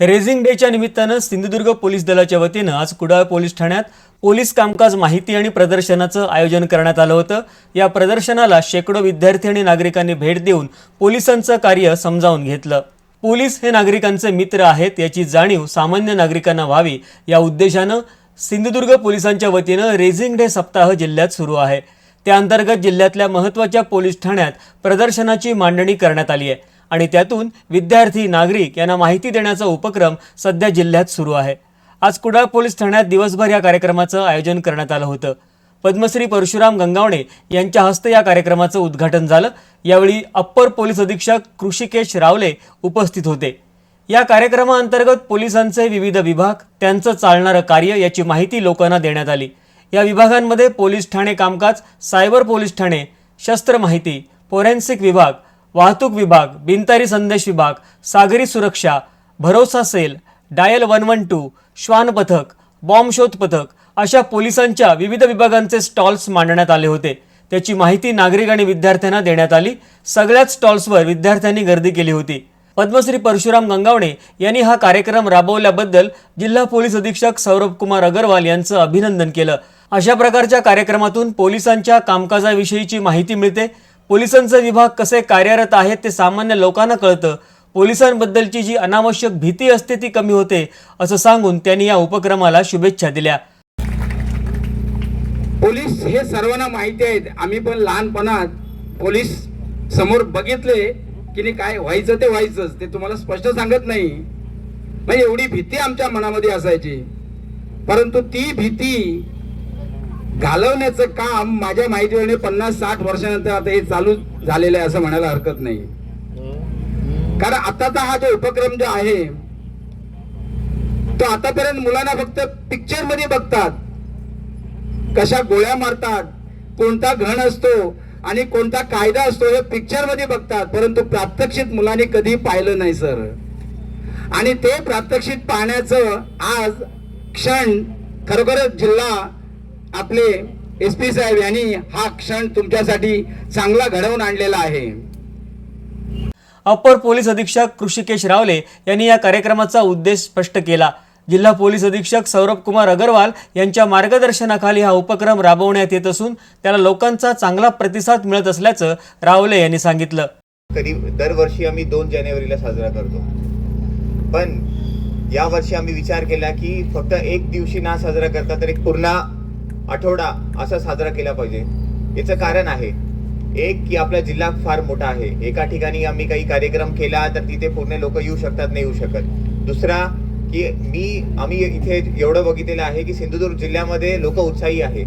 raising डेच्या निमित्तानं Sindhudurg police दलाच्या वतीनं आज कुडाळ पोलीस ठाण्यात पोलीस कामकाज माहिती आणि प्रदर्शनाचं आयोजन करण्यात आलं होतं. या प्रदर्शनाला शेकडो विद्यार्थी आणि नागरिकांनी भेट देऊन पोलिसांचं कार्य समजावून घेतलं. पोलीस हे नागरिकांचे मित्र आहेत याची जाणीव सामान्य नागरिकांना व्हावी या उद्देशानं सिंधुदुर्ग पोलिसांच्या वतीनं रेझिंग डे सप्ताह जिल्ह्यात सुरू आहे. त्याअंतर्गत जिल्ह्यातल्या महत्त्वाच्या पोलीस ठाण्यात प्रदर्शनाची मांडणी करण्यात आली आहे. आणि त्यातून विद्यार्थी नागरिक यांना माहिती देण्याचा उपक्रम सध्या जिल्ह्यात सुरू आहे. आज कुडाळ पोलीस ठाण्यात दिवसभर या कार्यक्रमाचं आयोजन करण्यात आलं होतं. पद्मश्री परशुराम गंगावणे यांच्या हस्ते या कार्यक्रमाचं उद्घाटन झालं. यावेळी अप्पर पोलीस अधीक्षक कृषिकेश रावले उपस्थित होते. या कार्यक्रमाअंतर्गत पोलिसांचे विविध विभाग त्यांचं चालणारं कार्य याची माहिती लोकांना देण्यात आली. या विभागांमध्ये पोलीस ठाणे कामकाज सायबर पोलीस ठाणे शस्त्र माहिती फोरेन्सिक विभाग वाहतूक विभाग बिनतारी संदेश विभाग सागरी सुरक्षा भरोसा cell dial one one two श्वान पथक बॉम्ब शोध पथक अशा पोलिसांच्या विविध विभागांचे स्टॉल्स मांडण्यात आले होते. त्याची माहिती नागरिक आणि विद्यार्थ्यांना देण्यात आली. सगळ्याच स्टॉल्सवर विद्यार्थ्यांनी गर्दी केली होती. पद्मश्री परशुराम गंगावणे यांनी हा कार्यक्रम राबवल्याबद्दल जिल्हा पोलीस अधीक्षक सौरभ कुमार अगरवाल यांचं अभिनंदन केलं. अशा प्रकारच्या कार्यक्रमातून पोलिसांच्या कामकाजाविषयीची माहिती मिळते. पोलिसांचे विभाग कसे कार्यरत आहेत ते सामान्य लोकांना कळतं. पोलिसांबद्दलची जी अनावश्यक भीती असते ती कमी होते असं सांगून त्यांनी या उपक्रमाला शुभेच्छा दिल्या. पोलीस हे सर्वांना माहिती आहेत. आम्ही पण लहानपणात पोलीस समोर बघितले की नाही काय व्हायचं ते व्हायचंच. ते तुम्हाला स्पष्ट सांगत नाही. म्हणजे एवढी भीती आमच्या मनामध्ये असायची. परंतु ती भीती घालवण्याचं काम माझ्या माहितीने पन्नास साठ वर्षानंतर आता हे चालू झालेलं आहे असं म्हणायला हरकत नाही. कारण आताचा हा जो उपक्रम जो आहे तो आतापर्यंत मुलांना फक्त पिक्चरमध्ये बघतात. कशा गोळ्या मारतात कोणता घण असतो आणि कोणता कायदा असतो हे पिक्चरमध्ये बघतात परंतु प्रात्यक्षित मुलांनी कधी पाहिलं नाही सर. आणि ते प्रात्यक्षित पाहण्याचं आज क्षण खरोखरच जिल्हा आपले एस पी साहेब यांनी हा क्षण तुमच्यासाठी चांगला घडवून आणलेला आहे. अप्पर पोलीस अधीक्षक कृषिकेश रावले यांनी या कार्यक्रमाचा उद्देश स्पष्ट केला. जिल्हा पोलीस अधीक्षक सौरभ कुमार अगरवाल यांच्या मार्गदर्शनाखाली हा उपक्रम राबवण्यात येत असून त्याला लोकांचा चांगला प्रतिसाद मिळत असल्याचं रावले यांनी सांगितलं. कधी दरवर्षी आम्ही दोन जानेवारीला साजरा करतो. पण या वर्षी आम्ही विचार केला की फक्त एक दिवशी ना साजरा करता तर एक पूर्ण आठवडा असा साजरा केला पाहिजे. याचं कारण आहे एक की आपला जिल्हा फार मोठा आहे. एका ठिकाणी आम्ही काही कार्यक्रम केला तर तिथे पूर्ण लोक येऊ शकतात नाही येऊ शकत. दुसरा की मी आम्ही इथे एवढं बघितलेलं आहे की सिंधुदुर्ग जिल्ह्यामध्ये लोक उत्साही आहे.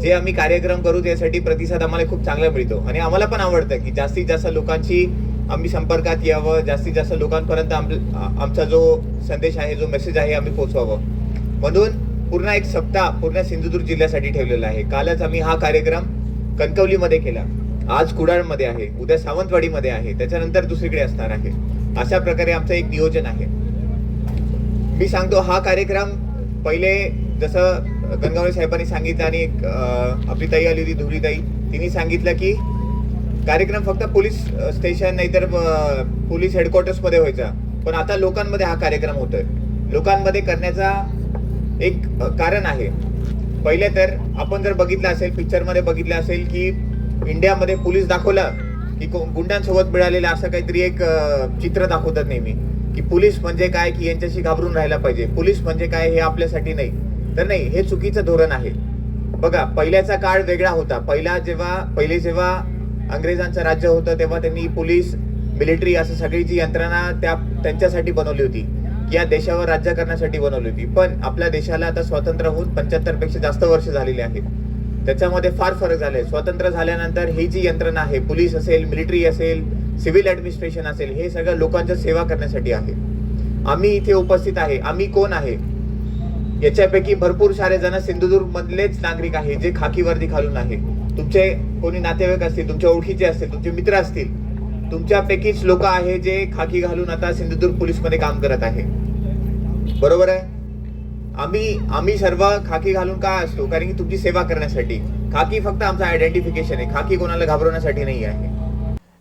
जे आम्ही कार्यक्रम करू त्यासाठी प्रतिसाद आम्हाला खूप चांगला मिळतो. आणि आम्हाला पण आवडतं की जास्तीत जास्त लोकांशी आम्ही संपर्कात यावं. जास्तीत जास्त लोकांपर्यंत आम- आमचा जो संदेश आहे जो मेसेज आहे आम्ही पोचवावं म्हणून पूर्ण एक सप्ताह पूर्ण सिंधुदुर्ग जिल्ह्यासाठी ठेवलेला आहे. कालच आम्ही हा कार्यक्रम कणकवलीमध्ये केला. आज कुडाळमध्ये आहे उद्या सावंतवाडीमध्ये आहे त्याच्यानंतर दुसरीकडे असणार आहे. अशा प्रकारे आमचं एक नियोजन आहे. मी सांगतो हा कार्यक्रम पहिले जसं गंगावळे साहेबांनी सांगितलं आणि एक, आपली ताई आली होती धुरीताई तिने सांगितलं की कार्यक्रम फक्त पोलीस स्टेशन नाहीतर पोलीस हेडक्वार्टर्समध्ये व्हायचा. पण आता लोकांमध्ये हा कार्यक्रम होतोय. लोकांमध्ये करण्याचा एक कारण आहे. पहिले तर आपण जर बघितलं असेल पिक्चरमध्ये बघितलं असेल की इंडियामध्ये पोलीस दाखवलं की को- गुंडांसोबत मिळालेलं असं काहीतरी एक चित्र दाखवतात नेहमी. की पोलीस म्हणजे काय की यांच्याशी घाबरून राहायला पाहिजे. पोलीस म्हणजे काय हे आपल्यासाठी नाही. तर नाही हे चुकीचं धोरण आहे. बघा पहिल्याचा काळ वेगळा होता. पहिला जेव्हा पहिले जेव्हा अंग्रेजांचं राज्य होतं तेव्हा त्यांनी पोलीस मिलिटरी असं सगळी जी यंत्रणा त्या त्यांच्यासाठी बनवली होती. या देशावर राज्य करण्यासाठी बनवली होती. पण आपल्या देशाला आता स्वातंत्र्य होऊन पंच्याहत्तरपेक्षा जास्त वर्ष झालेली आहेत. त्याच्यामध्ये फार फरक झालाय. स्वतंत्र झाल्यानंतर ही जी यंत्रणा आहे पोलीस असेल मिलिटरी असेल सिव्हिल ऍडमिनिस्ट्रेशन असेल हे सगळं लोकांच्या सेवा करण्यासाठी आहे. आम्ही इथे उपस्थित आहे. आम्ही कोण आहे? याच्यापैकी भरपूर सारे जण सिंधुदुर्ग मधलेच नागरिक आहे जे खाकी वर्दी घालून आहे. तुमचे कोणी नातेवाईक असतील तुमच्या ओळखीचे असतील तुमचे मित्र असतील तुमच्यापैकीच लोक आहे जे खाकी घालून आता सिंधुदुर्ग पोलीसमध्ये काम करत आहे. बरोबर आहे? आम्ही आम्ही सर्व खाकी घालून का असतो? कारण की तुमची सेवा करण्यासाठी. खाकी फक्त आमचं आयडेंटिफिकेशन आहे. खाकी कोणाला घाबरवण्यासाठी नाही आहे.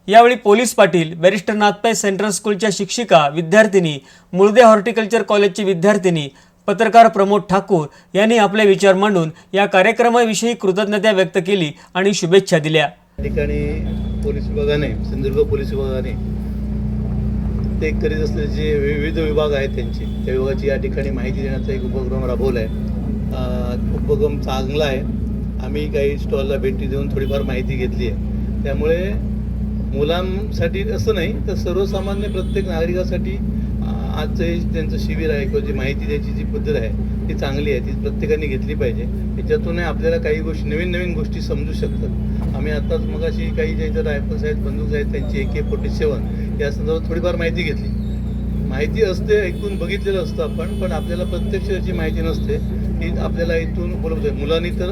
यावेळी police Patil barrister Nathpai central स्कूलच्या शिक्षिका विद्यार्थिनी मुळदे हॉर्टिकल्चर कॉलेजची विद्यार्थिनी पत्रकार प्रमोद ठाकूर यांनी आपले विचार मांडून या कार्यक्रमाविषयी कृतज्ञता व्यक्त केली आणि शुभेच्छा दिल्या. ठिकाणी पोलीस विभागाने सिंधुदुर्ग पोलीस विभागाने ते करीत असलेले जे विविध विभाग आहेत त्यांचे त्या विभागाची या ठिकाणी माहिती देण्याचा एक उपक्रम राबवला आहे. उपक्रम चांगला आहे. आम्ही काही स्टॉलला भेटी देऊन थोडीफार माहिती घेतली आहे. त्यामुळे मुलांसाठी असं नाही तर सर्वसामान्य प्रत्येक नागरिकासाठी आजचं हे त्यांचं शिबिर आहे किंवा जी माहिती द्यायची जी पद्धत आहे ती चांगली आहे ती प्रत्येकाने घेतली पाहिजे. त्याच्यातून आपल्याला काही गोष्टी नवीन नवीन गोष्टी समजू शकतात. आम्ही आत्ताच मगाशी काही ज्या इथं रायफल्स आहेत बंदूक आहेत त्यांची ए के फोर्टी सेवन या संदर्भात थोडीफार माहिती घेतली. माहिती असते ऐकून बघितलेलं असतं आपण पण आपल्याला प्रत्यक्ष याची माहिती नसते ही आपल्याला इथून उपलब्ध आहे. मुलांनी तर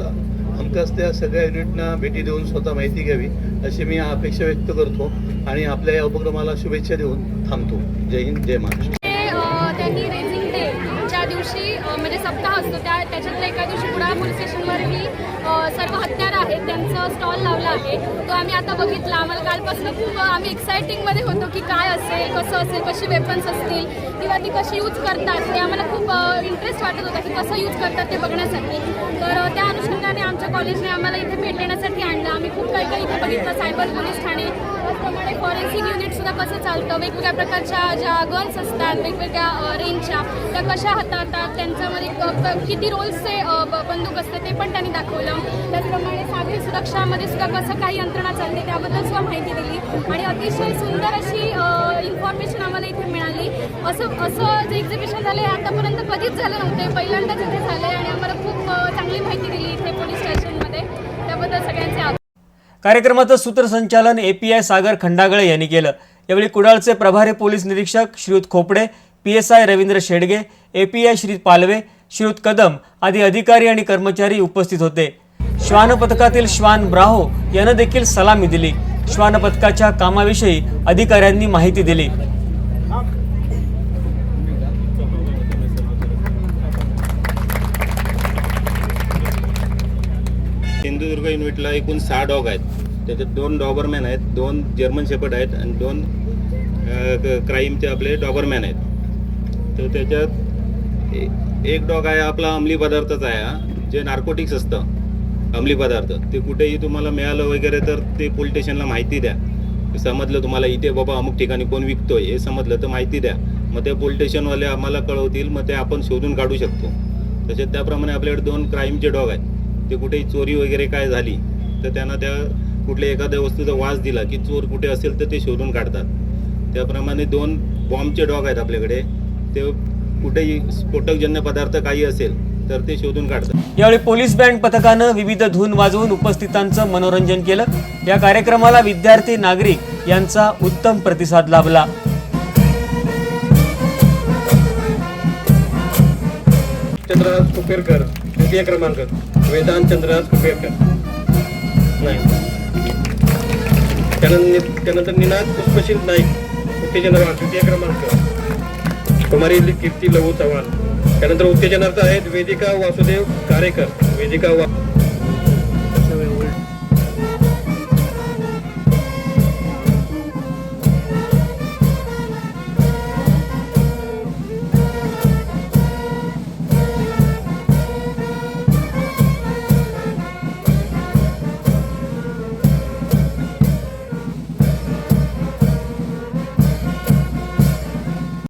हमखास त्या सगळ्या युनिटना भेटी देऊन स्वतः माहिती घ्यावी अशी मी अपेक्षा व्यक्त करतो आणि आपल्या या उपक्रमाला शुभेच्छा देऊन थांबतो. जय हिंद जय महाराष्ट्र ते, अ, त्यांनी रेझिंग डे ज्या दिवशी अ, म्हणजे सप्ताह असतो त्याच्यातल्या एका दिवशी कुडाळ पोलीस स्टेशनवर ही सर्व हत्यार आहेत. त्यांचं स्टॉल लावला आहे. तो आम्ही आता बघितला. आम्हाला कालपासून खूप आम्ही एक्सायटिंगमध्ये होतो की काय असेल कसं असेल कशी वेपन्स असतील किंवा ती कशी यूज करतात ते आम्हाला खूप इंटरेस्ट वाटत होता की कसं यूज करतात ते बघण्यासाठी. तर त्या अनुषंगाने आमच्या कॉलेजने आम्हाला इथे भेट देण्यासाठी आणलं. आम्ही खूप काही काही इथे बघितलं. सायबर पोलीस ठाणे त्याचप्रमाणे फॉरेन्सिक युनिटसुद्धा कसं चालतं? वेगवेगळ्या प्रकारच्या ज्या गन्स असतात वेगवेगळ्या रेंजच्या त्या कशा हाताळतात? त्यांच्यामध्ये क- किती रोल्सचे ब- बंदूक असते ते पण त्यांनी दाखवलं. त्याचप्रमाणे सागरी सुरक्षामध्ये सुद्धा कसं काही यंत्रणा चालते त्याबद्दल सुद्धा माहिती दिली. आणि अतिशय सुंदर अशी इन्फॉर्मेशन आम्हाला इथे मिळाली. असं असं जे एक्झिबिशन झालं आहे आतापर्यंत कधीच झालं नव्हते. पहिल्यांदाच इथे झालं आहे आणि आम्हाला खूप चांगली माहिती दिली इथे पोलीस स्टेशनमध्ये त्याबद्दल सगळ्यांचे आभार. कार्यक्रमाचं सूत्रसंचालन A P I Sagar Khandagale यांनी केलं. यावेळी कुडाळचे प्रभारी पोलीस निरीक्षक श्रीयुत Khopde P S I Ravindra Shedge A P I Shri Palve श्रीयुत कदम आदी अधिकारी आणि कर्मचारी उपस्थित होते. श्वान पथकातील श्वान ब्राहो यानं देखील सलामी दिली. श्वान पथकाच्या कामाविषयी अधिकाऱ्यांनी माहिती दिली. सिंधुदुर्ग युनिटला एकूण सहा डॉग आहेत. त्याच्यात दोन डॉबरमॅन आहेत दोन जर्मन शेपर्ड आहेत आणि दोन क्राईमचे आपले डॉबरमॅन आहेत. तर त्याच्यात एक डॉग आहे आपला अंमली पदार्थच आहे हा, जे नार्कोटिक्स असतं अंमली पदार्थ. ते कुठेही तुम्हाला मिळालं वगैरे तर ते पोलीस स्टेशनला माहिती द्या. समजलं तुम्हाला इथे बाबा अमुक ठिकाणी कोण विकतोय हे समजलं तर माहिती द्या. मग ते पोलीस स्टेशनवाले आम्हाला कळवतील मग ते आपण शोधून काढू शकतो. तसेच त्याप्रमाणे आपल्याकडे दोन क्राईमचे डॉग आहेत. ते कुठेही चोरी वगैरे काय झाली तर त्यांना त्या कुठल्या एखाद्या वस्तूचा वास दिला की चोर कुठे असेल तर ते शोधून काढतात. त्याप्रमाणे दोन बॉम्बचे डॉग आहेत आपल्याकडे ते कुठेही स्फोटकजन्य पदार्थ काही असेल तर ते शोधून काढतात. यावेळी पोलीस बँड पथकानं विविध धून वाजवून उपस्थितांचं मनोरंजन केलं. या कार्यक्रमाला विद्यार्थी नागरिक यांचा उत्तम प्रतिसाद लाभला. चंद्रराज कुपेरकर तृतीय क्रमांक. वेदांत चंद्रराज कुपेकर नाही. त्यानंतर त्यानंतर निनाद पुष्पशील नाईक उत्तेजनार्थ तृतीय क्रमांक. कुमारी कीर्ती लहू चव्हाण. त्यानंतर उत्तेजनार्थ आहेत वेदिका वासुदेव कारेकर. वेदिका वा